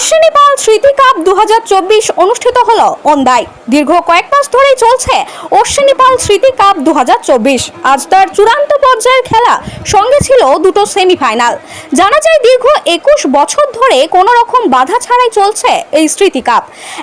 অশ্বিনী পাল স্মৃতি কাপ দু হাজার চব্বিশ অনুষ্ঠিত হল ওন্দায়। দীর্ঘ কয়েক মাস ধরেই চলছে অশ্বিনী পাল স্মৃতি কাপ দু হাজার চব্বিশ। আজ তার চূড়ান্ত পর্যায়ের খেলা সঙ্গে ছিল দুটো সেমিফাইনাল। জানা যায় দীর্ঘ একুশ বছর ধরে কোনো রকম বাধা ছাড়াই চলছে এই স্মৃতি কাপ।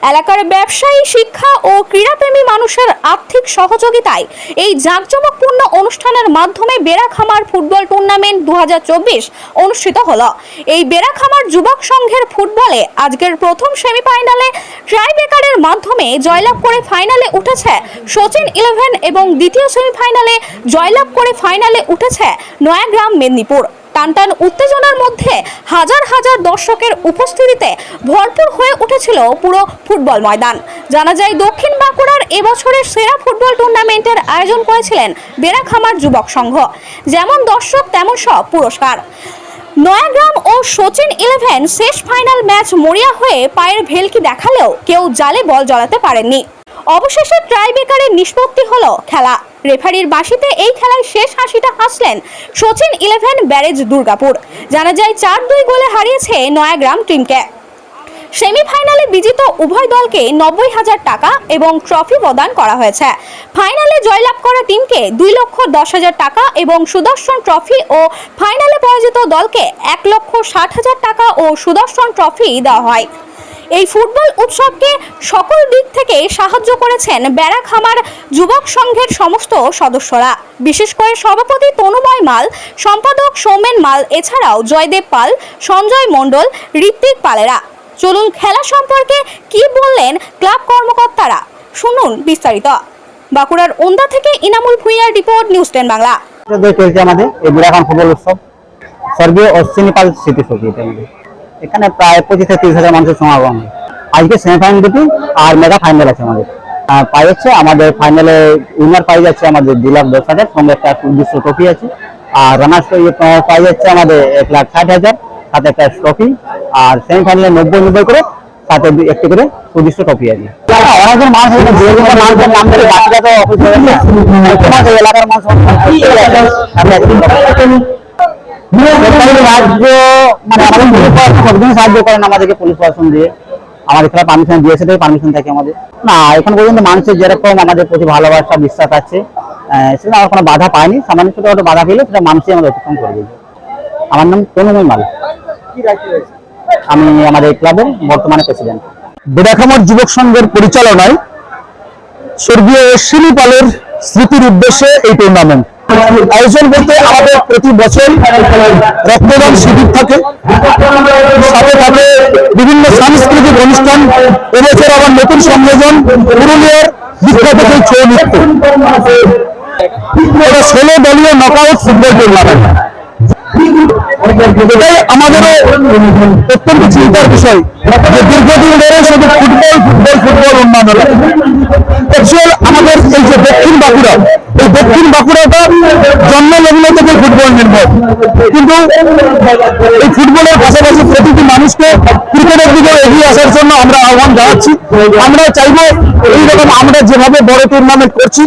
এলাকার ব্যবসায়ী, শিক্ষা ও ক্রীড়াপ্রেমী মানুষের আর্থিক সহযোগিতায় এই জাঁকজমকপূর্ণ অনুষ্ঠানের মাধ্যমে বেড়াখামার ফুটবল টুর্নামেন্ট দু হাজার চব্বিশ অনুষ্ঠিত হলো। এই বেড়াখামার যুবক সংঘের ফুটবলে আজকের প্রথম সেমিফাইনালে ট্রাইবেকারের মাধ্যমে জয়লাভ করে ফাইনালে উঠেছে। সচিন ইলেভেন এবং দ্বিতীয় সেমিফাইনালে জয়লাভ করে ফাইনালে উঠেছে নয়াগ্রাম মেদিনীপুর। টানটান উত্তেজনার মধ্যে হাজার হাজার দর্শকের উপস্থিতিতে ভরপুর হয়ে উঠেছিল পুরো ফুটবল ময়দান। জানা যায়, দক্ষিণ বাঁকুড়ার এবছরের সেরা ফুটবল টুর্নামেন্টের আয়োজন করেছিলেন বেড়াখামার যুবক সংঘ। যেমন দর্শক, তেমন সব পুরস্কার। নয়াগ্রাম ও সচিন ইলেভেন শেষ ফাইনাল ম্যাচ মরিয়া হয়ে পায়ের ভেলকি দেখালেও কেউ জালে বল জড়াতে পারেননি। অবশেষে ট্রাইবেকারের নিষ্পত্তি হল খেলা। রেফারির বাসিতে এই খেলায় শেষ হাসিটা হাসলেন সচিন ইলেভেন ব্যারেজ দুর্গাপুর। জানা যায় চার দুই গোলে হারিয়েছে নয়াগ্রাম টিমকে। সেমিফাইনালে বিজিত উভয় দলকে নব্বই হাজার টাকা এবং ট্রফি প্রদান করা হয়েছে। ফাইনালে জয়লাভ করা টিমকে দুই লক্ষ দশ হাজার টাকা এবং সুদর্শন ট্রফি ও ফাইনালে পরাজিত দলকে এক লক্ষ ষাট হাজার টাকা ও সুদর্শন ট্রফি দেওয়া হয়। এই ফুটবল উৎসবকে সকল দিক থেকে সাহায্য করেছেন ব্যারাক ব্যারাখামার যুবক সংঘের সমস্ত সদস্যরা। বিশেষ করে সভাপতি তনুময় মাল, সম্পাদক সৌমেন মাল, এছাড়াও জয়দেব পাল, সঞ্জয় মণ্ডল, ঋত্বিক পালেরা। চলুন খেলা সম্পর্কে কি বললেন ক্লাব কর্মকর্তারা? শুনুন বিস্তারিত। বাঁকুড়ার ওন্দা থেকে ইনামুল ভুঁইয়ার রিপোর্ট, নিউজ টেন বাংলা। আমাদের উৎসব। স্বর্গীয় অশ্বিনী পাল স্মৃতি সচিত এখানে প্রায় পঁচিশ থেকে তিরিশ হাজার মানুষের সমাগম আজকে সেমিফাইনাল দুটি আর মেগা ফাইনাল আছে আমাদের। পাই হচ্ছে আমাদের ফাইনালে উইনার পাই যাচ্ছে আমাদের দু লাখ দশ হাজার। সঙ্গে একটা সুনির্দিষ্ট ট্রফি আছে। আর রানার্স পাই যাচ্ছে আমাদের এক লাখ ষাট হাজার। সাথে একটা ট্রফি আর সেমিফাইনালে নব্বই নব্বই করে সাথে একটি করে সুনির্দিষ্ট ট্রফি আছে অনেকজন মানুষ আছে যে কোনো মানুষের নাম ধরে বাকিটা তো অফিস হবে না তোমার এলাকার মানুষ আমি একদিন সরকারি রাজ্য মানে সাহায্য করেন আমাদেরকে পুলিশ প্রশাসন দিয়ে। আমাদের খেলা পারমিশন দিয়েছে পারমিশন থাকে আমাদের। না, এখন পর্যন্ত মানুষের যেরকম আমাদের প্রতি ভালোবাসা, বিশ্বাস আছে সেটা আমার কোনো বাধা পায়নি। সামান্য ছোট বাধা পেলে সেটা মানুষই আমাদের অতিক্রম করে দেবে আমার নাম তনুময় মাল। আমি আমাদের ক্লাবের বর্তমানে প্রেসিডেন্ট। বেড়াখামার যুবক সংঘের পরিচালনায় স্বর্গীয় অশ্বিনী পালের স্মৃতির উদ্দেশ্যে এই টুর্নামেন্ট আয়োজন করতে আমাদের প্রতি বছর রক্তদান শিবির থাকে। সাথে থাকে বিভিন্ন সাংস্কৃতিক অনুষ্ঠান। এবছর আবার নতুন সংযোজন পুরুলিয়ার বিখ্যাত সেই ছৌ নৃত্য। এটা ষোলো দলীয় নকআউট ফুটবল টুর্নামেন্ট এটাই আমাদেরও অত্যন্ত চিন্তার বিষয় যে দীর্ঘদিন ধরে শুধু ফুটবল ফুটবল ফুটবল উন্নয়ন হলো অ্যাকচুয়াল আমাদের এই যে দক্ষিণ বাঁকুড়া, এই দক্ষিণ বাঁকুড়াটা জন্মলগ্ন থেকে ফুটবল নির্ভর। কিন্তু এই ফুটবলের পাশাপাশি প্রতিটি মানুষকে ক্রিকেটের দিকে এগিয়ে আসার জন্য আমরা আহ্বান জানাচ্ছি। আমরা চাইব এইরকম আমরা যেভাবে বড় টুর্নামেন্ট করছি,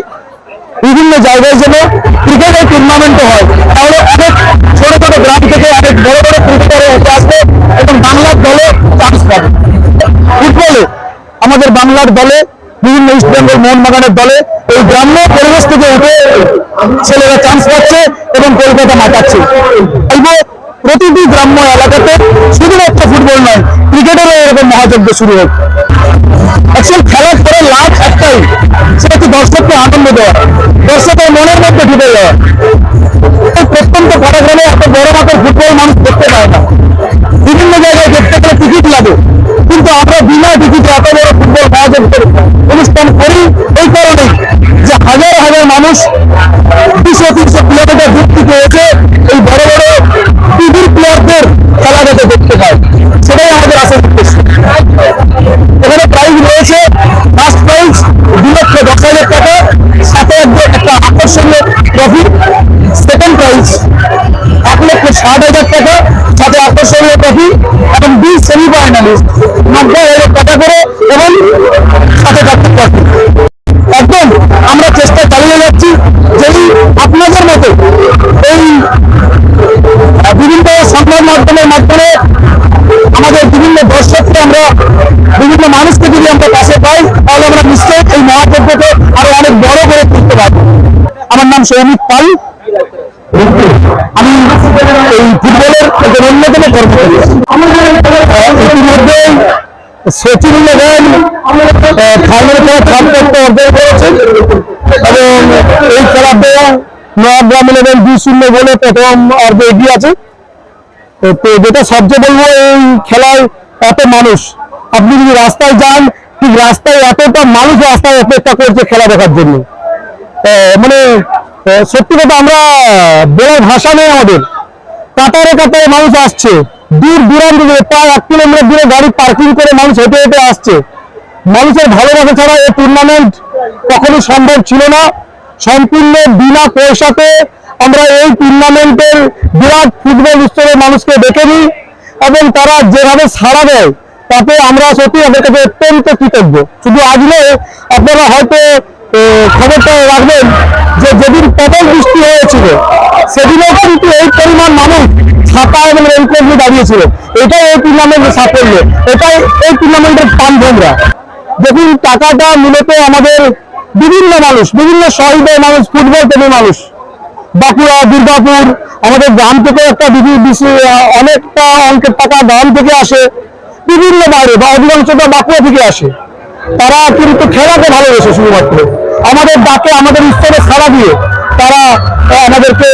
বিভিন্ন জায়গায় যেন ক্রিকেটের টুর্নামেন্টও হয়। তাহলে অনেক ছোট বাংলার দলে, বিভিন্ন ইস্ট বেঙ্গল মোহনবাগানের দলে এই গ্রাম্য পরিবেশ থেকে উঠে ছেলেরা চান্স পাচ্ছে এবং কলকাতা মাতাচ্ছে। চাইব প্রতিটি গ্রাম্য এলাকাতে শুধুমাত্র ফুটবল নয় ক্রিকেটেরও এরকম মহাযজ্ঞ শুরু হোক। অ্যাকচুয়াল খেলার পরে লাভ একটাই, সেটা হচ্ছে দর্শককে আনন্দ দেওয়া, দর্শকের মনের মধ্যে ঢুকে যাওয়া। প্রত্যন্ত কারাগ্রামে এত বড় মাপের ফুটবল মানুষ আমরা চেষ্টা চালিয়ে যাচ্ছি যদি আপনাদের মতো এই বিভিন্ন সংবাদ মাধ্যমের মাধ্যমে আমাদের বিভিন্ন দর্শককে আমরা, বিভিন্ন মানুষকে যদি আমরা পাশে পাই, তাহলে আমরা নিশ্চয়ই এই মহাযজ্ঞকে আরও অনেক বড় করে তুলতে পারব। আমার নাম সৌমিক পাল। আমি এই ফুটবলের অন্যতম ইতিমধ্যে সচিন ইলেভেন করেছে এই দুই শূন্য বলে অর্ধে এগিয়ে আছে। তো যেটা সবচেয়ে মানুষ। আপনি যদি রাস্তায় যান, ঠিক রাস্তায় এতটা মানুষ রাস্তায় অপেক্ষা করছে খেলা দেখার জন্য। মানে সত্যি কথা আমরা বলার ভাষা নেই আমাদের। কাতারে কাতারে মানুষ আসছে। দূর দূরান্ত থেকে প্রায় এক কিলোমিটার দূরে গাড়ি পার্কিং করে মানুষ হেঁটে হেঁটে আসছে। মানুষের ভালোবাসা ছাড়া এই টুর্নামেন্ট কখনো সম্ভব ছিল না। সম্পূর্ণ বিনা পয়সাতে আমরা এই টুর্নামেন্টের বিরাট ফুটবল উৎসবে মানুষকে দেখে নিই এবং তারা যেভাবে সাড়া দেয়, তাতে আমরা সত্যি ওদের কাছে অত্যন্ত কৃতজ্ঞ। শুধু আজ নয়, আপনারা হয়তো খবরটা রাখবেন যে যেদিন প্রবল বৃষ্টি হয়েছিল, সেদিনও কিন্তু এই পরিমাণ মানুষ ছাতা এবং রেনকোট নিয়ে দাঁড়িয়েছিল। এটাই এই টুর্নামেন্টের সাফল্য। এটাই এই টুর্নামেন্টের প্রাণ ভোমরা দেখুন, টাকাটা মূলত আমাদের বিভিন্ন মানুষ, বিভিন্ন শহীদের মানুষ, ফুটবল প্রেমী মানুষ। বাঁকুড়া, দুর্গাপুর, আমাদের গ্রাম থেকে একটা অনেকটা অঙ্কের টাকা গ্রাম থেকে আসে, বিভিন্ন বাইরে বা অধিকাংশটা বাঁকুড়া থেকে আসে। তারা কিন্তু খেলাকে ভালোবেসে শুধুমাত্র। আমাদের ডাকে, আমাদের স্তরে সাড়া দিয়ে তারা আমাদেরকে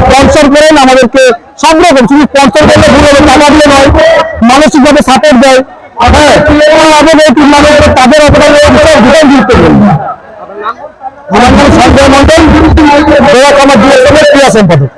স্পন্সর করেন আমাদেরকে সব রকম শুধু স্পন্সর করলে ভুল হবে টাকা দিয়ে নয় মানসিকভাবে সাপোর্ট দেয়। হ্যাঁ আমাদের তাদের অবদান বিশাল গুরুত্বপূর্ণ আমার নাম সঞ্জয় মন্ডল আমার ক্রিয়া সম্পাদক।